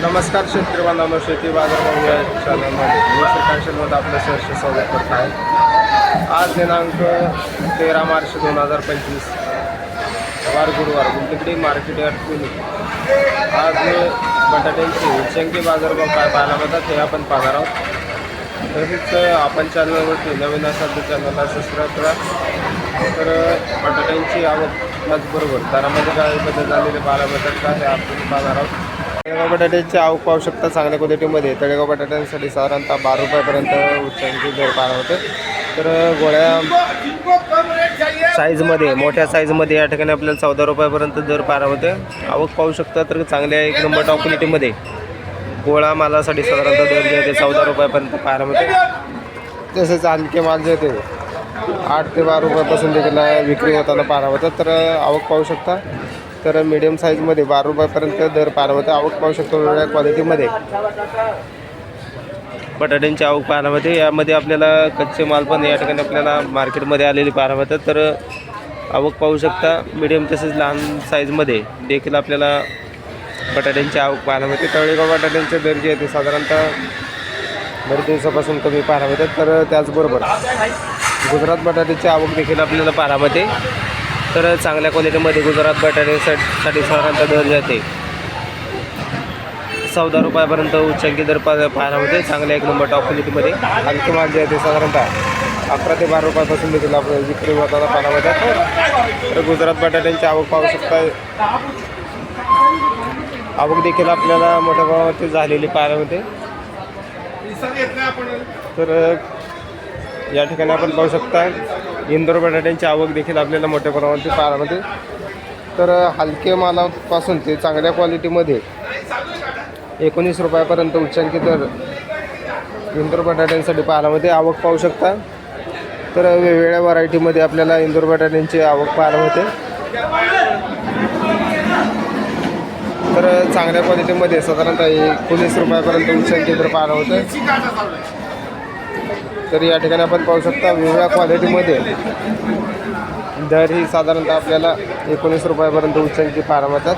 नमस्कार शेतकरी बांधवांनो शेती बाजारभाव या चॅनलमध्ये मी आपलं सहर्ष स्वागत करत आहे. आज दिनांक तेरा मार्च दोन हजार पंचवीस. वार गुरुवार गुंटकडी मार्केट यार्ड पुणे. आज बटाट्यांचे उच्चांकी बाजारभाव काय पाहायला मिळतात हे आपण पाहणार आहोत. तसेच आपण चॅनलवरती नवीन असाल तर चॅनलला सबस्क्राईब करा. तर बटाट्यांची आवक त्याचबरोबर दरामध्ये काय बदल झालेले पाहायला मिळतात का हे आपण पाहणार आहोत. तळेगाव बटाट्याची आवक पाहू शकता चांगल्या क्वालिटीमध्ये तळेगाव बटाट्यांसाठी साधारणतः बारा रुपयापर्यंत उच्चांची दर पार होते. तर गोळ्या साईजमध्ये मोठ्या साईजमध्ये या ठिकाणी आपल्याला चौदा रुपयापर्यंत दर पाहायला होते. आवक पाहू शकता तर चांगल्या एक नंबर टॉप क्वालिटीमध्ये गोळा मालासाठी साधारणतः दर जे होते चौदा रुपयापर्यंत पाहायला होते. तसेच आणखी माल जे होते आठ ते बारा रुपयापासून देखील विक्री होताना पारा होतं तर आवक पाहू शकता. तर मीडियम साईजमध्ये बारा रुपयापर्यंत दर पाहायला होते आवक पाहू शकतो वेगवेगळ्या क्वालिटीमध्ये बटाट्यांची आवक पाहायला मिळते. यामध्ये आपल्याला कच्चे माल पण या ठिकाणी आपल्याला मार्केटमध्ये आलेली पाहायला मिळतात. तर आवक पाहू शकता. मीडियम तसेच लहान साईजमध्ये देखील आपल्याला बटाट्यांची आवक पाहायला मिळते. तळेगाव बटाट्यांचे दर जे आहे ते साधारणतः दर दिवसापासून कमी पाहायला मिळतात. तर त्याचबरोबर गुजरात बटाट्याची आवक देखील आपल्याला पाहायला मिळते. तर चांगल्या क्वालिटीमध्ये गुजरात बटाट्यासाठी साधारणतः दर जाते. चौदा रुपयापर्यंत उच्चांकी दर पा पाहायला मिळते. चांगल्या एक नंबर टॉप क्वालिटीमध्ये आणखी माल जे आहे साधारणतः अकरा ते बारा रुपयापासून देखील आपल्याला विक्री होताना पाहायला मिळतात तर गुजरात बटाट्यांची आवक पाहू शकता आवक देखील आपल्याला मोठ्या प्रमाणावरती झालेली पाहायला मिळते. तर या ठिकाणी आपण पाहू शकता इंदोर बटाट्यांची आवक देखील आपल्याला मोठ्या प्रमाणात पारामध्ये तर हलके मालापासून ते चांगल्या क्वालिटीमध्ये एकोणीस रुपयापर्यंत उच्चांकी तर इंदोर बटाट्यांसाठी पाहायला आवक पाहू शकता. तर वेगवेगळ्या व्हरायटीमध्ये आपल्याला इंदोर बटाट्यांची आवक पाहायला मिळते. तर चांगल्या क्वालिटीमध्ये साधारणतः एकोणीस रुपयापर्यंत उच्चांकी तर पाहायला होतं तर या ठिकाणी आपण पाहू शकता वेगवेगळ्या क्वालिटीमध्ये दर ही साधारणतः आपल्याला एकोणीस रुपयापर्यंत उच्चांकी पाहायला मिळतात